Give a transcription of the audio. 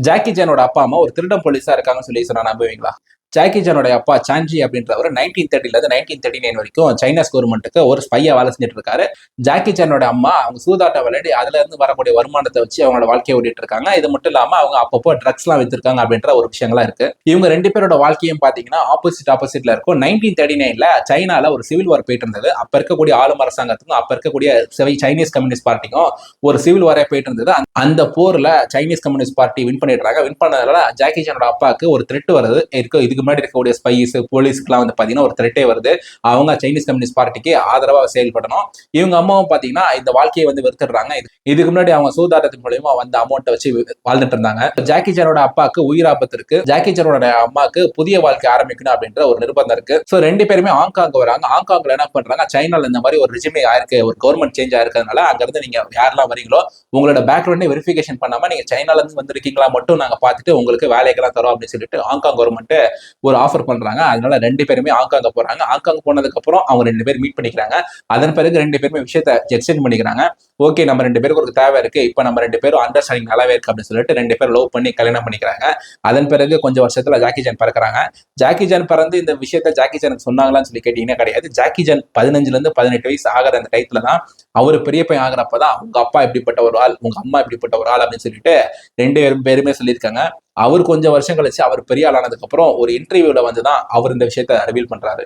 Jackie ஜானோட அப்பா அம்மா ஒரு திருடம் போலீஸா இருக்காங்கன்னு சொல்லி சொன்னா நம்புவீங்களா? ஜாக்கி ஜானோட அப்பா சான்ஜி அப்படின்றவர் நைன்டீன் தேர்ட்டில இருந்து நைன்டீன் தேர்ட்டி நைன் வரைக்கும் சைனாஸ் கவர்மெண்ட்டுக்கு ஒரு ஸ்பையா வேலை செஞ்சுட்டு இருக்காரு. ஜாக்கி ஜானோட அம்மா அவங்க சூதாட்டம் விளையாடி அதுல இருந்து வரக்கூடிய வருமானத்தை வச்சு அவங்களோட வாழ்க்கையை ஓட்டிட்டு இருக்காங்க. இது மட்டும் இல்லாம அவங்க அப்பப்போ ட்ரக்ஸ் எல்லாம் வச்சிருக்காங்க அப்படின்ற ஒரு விஷயங்களா இருக்கு. இவங்க ரெண்டு பேரோட வாழ்க்கையும் பாத்தீங்கன்னா ஆப்போசிட் ஆப்போசிட்ல இருக்கும். நைன்டீன் தேர்ட்டி நைன்ல சைனால ஒரு சிவில் வார் போயிட்டு இருந்தது. அப்ப இருக்கக்கூடிய ஆளும் அரசாங்கத்துக்கும் அப்ப இருக்கக்கூடிய சைனீஸ் கம்யூனிஸ்ட் பார்ட்டிக்கும் ஒரு சிவில் வாரே போயிட்டு இருந்தது. அந்த- அந்த போர்ல சைனீஸ் கம்யூனிஸ்ட் பார்ட்டி வின் பண்ணிடுறாங்க. வின் பண்ணதுனால ஜாக்கி சானோட அப்பாவுக்கு ஒரு த்ரெட் வருது. இதுக்கு இதுக்கு முன்னாடி இருக்கக்கூடிய ஸ்பைஸ் போலீஸ்க்குலாம் வந்து பார்த்தீங்கன்னா ஒரு த்ரெட்டே வருது. அவங்க சைனீஸ் கம்யூனிஸ்ட் பார்ட்டிக்கு ஆதரவாக செயல்படணும். இவங்க அம்மாவும் பார்த்தீங்கன்னா இந்த வாழ்க்கையை வந்து வெறுத்துடுறாங்க. இதுக்கு முன்னாடி அவங்க சூதாட்டத்தின் மூலியமா வந்த அமௌண்ட்டை வச்சு வாழ்ந்துட்டு இருந்தாங்க. ஜாக்கி சானோட அப்பாவுக்கு உயிர் ஆபத்து இருக்கு. ஜாக்கி சானோட அம்மாவுக்கு புதிய வாழ்க்கை ஆரம்பிக்கணும் அப்படின்ற ஒரு நிர்பந்தம் இருக்கு. ஸோ ரெண்டு பேருமே ஹாங்காங் வராங்க. ஹாங்காங்ல என்ன பண்றாங்க? சைனால இந்த மாதிரி ஒரு ரிஜிமே ஆயிருக்கு ஒரு கவர்மெண்ட் சேஞ்ச் ஆயிருக்கிறதுனால அங்கிருந்து நீங்க யாரெல்லாம் வரீங்களோ உங்களோட பேக்ரவுண்டே வெரிஃபிகேஷன் பண்ணாம நீங்க சைனால இருந்து வந்திருக்கீங்களா மட்டும் நாங்க பார்த்துட்டு உங்களுக்கு வேலைக்கெல்லாம் தரோம் அப்படின்னு சொல்லிட்டு ஹாங்காங் கவர்மெண்ட் ஒரு ஆஃபர் பண்றாங்க. அதனால ரெண்டு பேருமே ஆங்காங்க போறாங்க. ஹாங்காங் போனதுக்கு அப்புறம் அவங்க ரெண்டு பேரும் மீட் பண்ணிக்கிறாங்க. அதன் பிறகு ரெண்டு பேருமே விஷயத்த எக்ஸ்டெண்ட் பண்ணிக்கிறாங்க. ஓகே நம்ம ரெண்டு பேருக்கு ஒரு தேவை இருக்கு. இப்போ நம்ம ரெண்டு பேரும் அண்டர்ஸ்டாண்டிங் நல்லாவே இருக்கு அப்படின்னு சொல்லிட்டு ரெண்டு பேரும் லவ் பண்ணி கல்யாணம் பண்ணிக்கிறாங்க. அதன் பிறகு கொஞ்சம் வருஷத்துல ஜாக்கி ஜான் பறக்கிறாங்க. ஜாக்கி ஜான் பிறந்து இந்த விஷயத்த ஜாக்கி ஜானுக்கு சொன்னாங்களான்னு சொல்லி கேட்டீங்கன்னா கிடையாது. ஜாக்கி ஜான் பதினஞ்சுல இருந்து பதினெட்டு வயசு ஆகிற அந்த டயத்துல தான் அவர் பெரிய பையன் ஆகிறப்பதான் உங்க அப்பா இப்படிப்பட்ட ஒரு ஆள் உங்க அம்மா இப்படிப்பட்ட ஒரு ஆள் அப்படின்னு சொல்லிட்டு ரெண்டு பேரும் பேருமே சொல்லியிருக்காங்க. அவர் கொஞ்சம் வருஷம் கழிச்சு அவர் பெரிய ஆள் ஆனதுக்கு அப்புறம் ஒரு இன்டர்வியூல வந்து தான் அவர் இந்த விஷயத்த ரிவீல் பண்றாரு.